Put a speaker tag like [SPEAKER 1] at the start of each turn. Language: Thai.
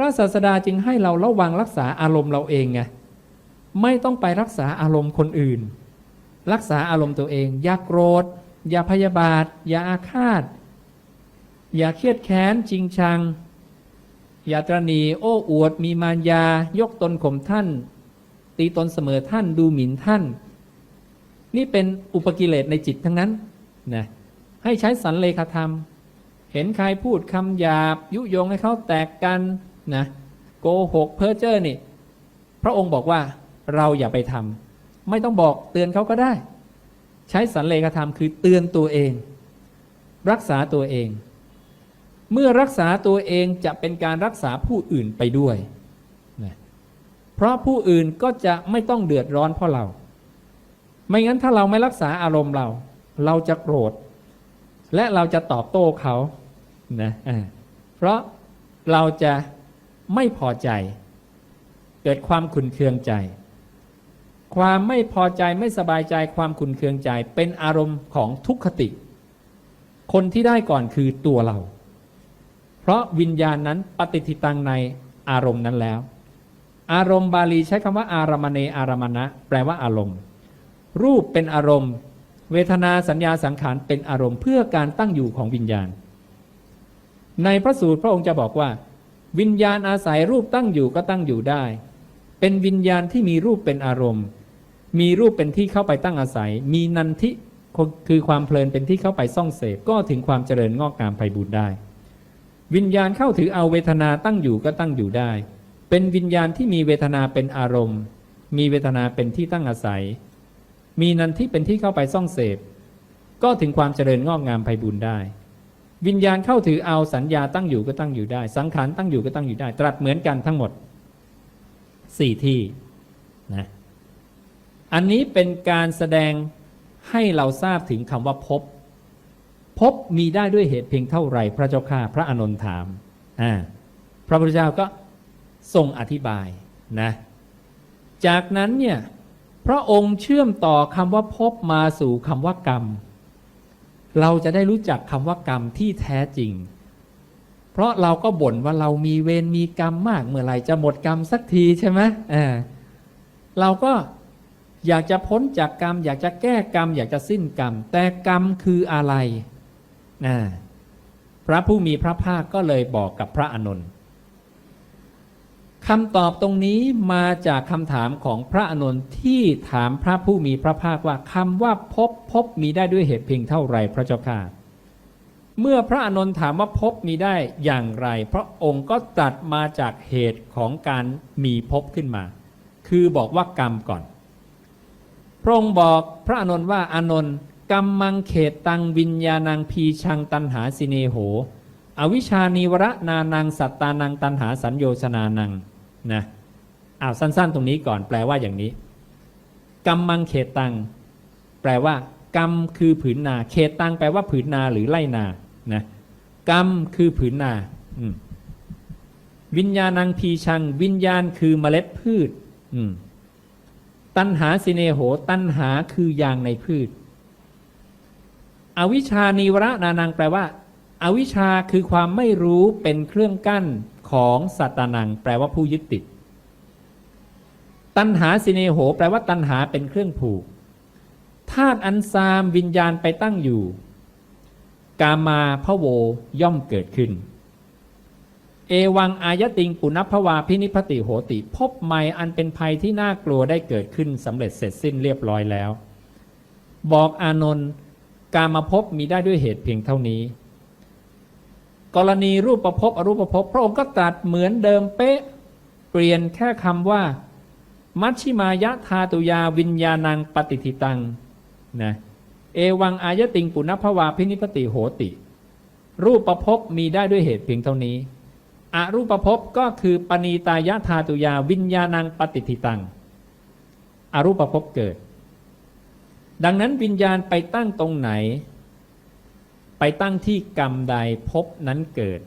[SPEAKER 1] ระศาสดาจึงให้เราระวังรักษาอารมณ์เราเองไงไม่ต้องไปรักษาอารมณ์คนอื่น รักษาอารมณ์ตัวเอง อย่าโกรธ อย่าพยาบาท อย่าอาฆาต อย่าเครียดแค้นจริงชัง อย่าตรณีโอ้อวด มีมารยา ยกตนข่มท่าน ตีตนเสมอท่านดูหมิ่นท่าน นี่เป็นอุปกิเลสในจิตทั้งนั้นนะให้ใช้สันเลขาธรรม เห็นใครพูดคำหยาบ ยุยงให้เขาแตกกัน นะโกหกเพ้อเจ้อนี่ พระองค์บอกว่าเราอย่าไปทำไม่ต้องบอกเตือนเขาก็ได้ ใช้สันเลขธรรมคือเตือนตัวเอง รักษาตัวเอง เมื่อรักษาตัวเองจะเป็นการรักษาผู้อื่นไปด้วยนะเพราะผู้อื่นก็จะไม่ต้องเดือดร้อนเพราะเรา ไม่งั้นถ้าเราไม่รักษาอารมณ์เรา เราจะโกรธ และเราจะตอบโต้เขานะอ่าเพราะเราจะ ไม่พอใจ เกิดความขุนเคืองใจ ความไม่พอใจไม่สบายใจความขุนเคืองใจ เป็นอารมณ์ของทุกขติ คนที่ได้ก่อนคือตัวเรา เพราะวิญญาณนั้นปฏิทิตังในอารมณ์นั้นแล้ว อารมณ์บาลีใช้คำว่า อารามเนอารมณะ แปลว่าอารมณ์ รูปเป็นอารมณ์ เวทนาสัญญาสังขารเป็นอารมณ์เพื่อการตั้งอยู่ของวิญญาณ ในพระสูตรพระองค์จะบอกว่า วิญญาณอาศัยรูปตั้งอยู่ก็ตั้งอยู่ได้ เป็นวิญญาณที่มีรูปเป็นอารมณ์ มีรูปเป็นที่เข้าไปตั้งอาศัย มีนันทิคือความเพลินเป็นที่เข้าไปซ่องเสพก็ถึงความเจริญงอกงามไพบูรณ์ได้ วิญญาณเข้าถือเอาเวทนาตั้งอยู่ก็ตั้งอยู่ได้ เป็นวิญญาณที่มีเวทนาเป็นอารมณ์ มีเวทนาเป็นที่ตั้งอาศัย มีนันทิเป็นที่เข้าไปซ่องเสพก็ถึงความเจริญงอกงามไพบูรณ์ได้ วิญญาณเข้าถือเอาสัญญาตั้งอยู่ก็ตั้งอยู่ได้ สังขารตั้งอยู่ก็ตั้งอยู่ได้ ตรัสเหมือนกันทั้งหมดสี่ที่นะอันนี้เป็นการแสดงให้เราทราบถึงคำว่าพบ พบมีได้ด้วยเหตุเพียงเท่าไหร่พระเจ้าข้าพระอานนท์ถามอ่าพระพุทธเจ้าก็ทรงอธิบายนะจากนั้นเนี่ยพระองค์เชื่อมต่อคำว่าพบมาสู่คำว่ากรรม เราจะได้รู้จักคำว่ากรรมที่แท้จริง เพราะเราก็บ่นว่าเรามีเวรมีกรรมมากเมื่อไหร่จะหมดกรรมสักทีใช่ไหมอ่าเราก็อยากจะพ้นจากกรรม อยากจะแก้กรรม อยากจะสิ้นกรรม แต่กรรมคืออะไรนะพระผู้มีพระภาคก็เลยบอกกับพระอานนท์ คำตอบตรงนี้มาจากคำถามของพระอนนท์ที่ถามพระผู้มีพระภาคว่าคำว่าพบพบมีได้ด้วยเหตุเพียงเท่าไรพระเจ้าค่ะเมื่อพระอนุ์ถามว่าพบมีได้อย่างไร พระองค์ก็ตรัสมาจากเหตุของการมีพบขึ้นมา คือบอกว่ากรรมก่อน พระองค์บอกพระอนุ์ว่าอนุ์กรรมมังเขตตังวิญญาณังพีชังตันหาสิเนโห อวิชานิวระนานังสัตตานังตันหาสัญโยชนานัง นะเอาสั้น ๆ ตรงนี้ก่อนแปลว่าอย่างนี้กรรมมังเขตตัง แปลว่า กรรมคือผืนนา เขตตังแปลว่าผืนนาหรือไร่นานะกรรมคือผืนนาวิญญาณังพีชัง วิญญาณคือเมล็ดพืชตันหาสิเนโห ตันหาคือยางในพืช อวิชานิวระนานังแปลว่าอาวิชาคือความไม่รู้เป็นเครื่องกั้น ของสัตตานัง แปลว่าผู้ยึดติด ตันหาสิเนโห แปลว่าตันหาเป็นเครื่องผูกธาตุอันซามวิญญาณไปตั้งอยู่ กามาพะโวย่อมเกิดขึ้น เอวังอายติงปุณพวาพินิพติโหติ พบใหม่อันเป็นภัยที่น่ากลัวได้เกิดขึ้นสำเร็จเสร็จสิ้นเรียบร้อยแล้ว บอกอานนท์การมาพบมีได้ด้วยเหตุเพียงเท่านี้ กรณีรูปประพบอรูปประพบพระองค์ก็ตรัสเหมือนเดิมเป๊ะ เปลี่ยนแค่คำว่า มัชชิมายะธาตุยาวิญญาณังปฏิทิตังนะเอวังอายติงปุณพวาพินิพติโหติ รูปประพบมีได้ด้วยเหตุเพียงเท่านี้อรูปประพบก็คือปณีตายะธาตุยาวิญญาณังปฏิทิตังอรูปประพบเกิด ดังนั้นวิญญาณไปตั้งตรงไหน ไปตั้งที่กรรมใดพบนั้นเกิด